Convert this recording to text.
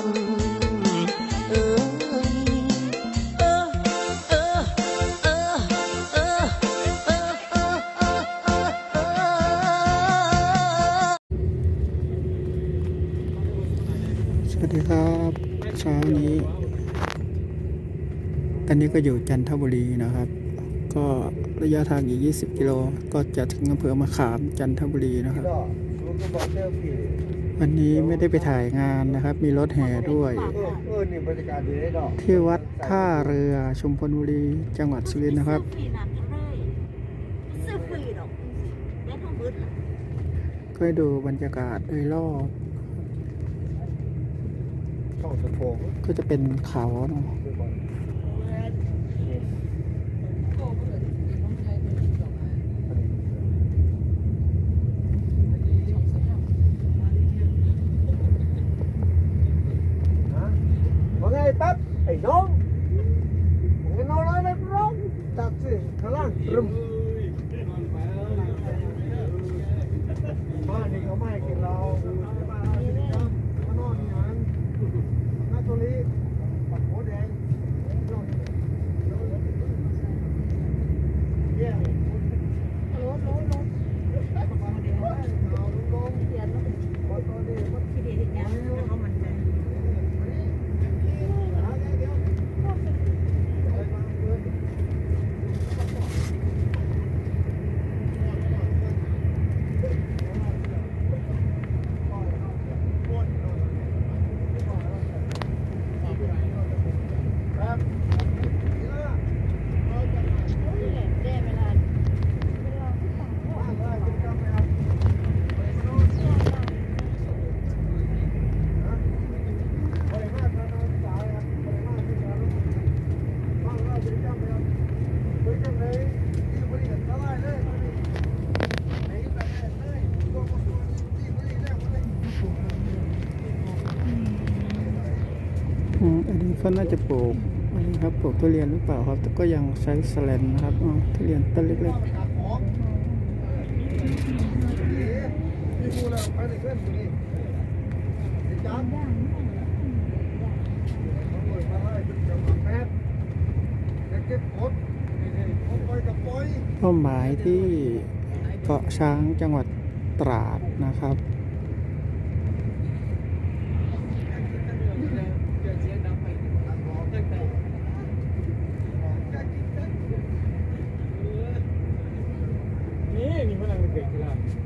สวัสดีครับเช้านี้ ตอนนี้ก็อยู่จันทบุรีนะครับ ก็ระยะทางอีก 20 กิโล ก็จะถึงอำเภอมะขามจันทบุรีนะครับ วันนี้ไม่ได้ไปถ่ายงานนะครับ มีรถแห่ด้วย ที่วัดท่าเรือชุมพลบุรีจังหวัดสุรินทร์นะครับ ก็ดูบรรยากาศโดยรอบก็จะเป็นเขาเนาะ dog. You know what I mean, bro? That's it. Come. ก็น่าจะปลูกนนี้ครับปลูกทุเรียนหรือเปล่าครับ แต่ก็ยังใช้แสแลนนะครับอ๋อทุเรียนต้นเล็กๆเป้าหมายที่เกาะช้างจังหวัดตราดนะครับ um,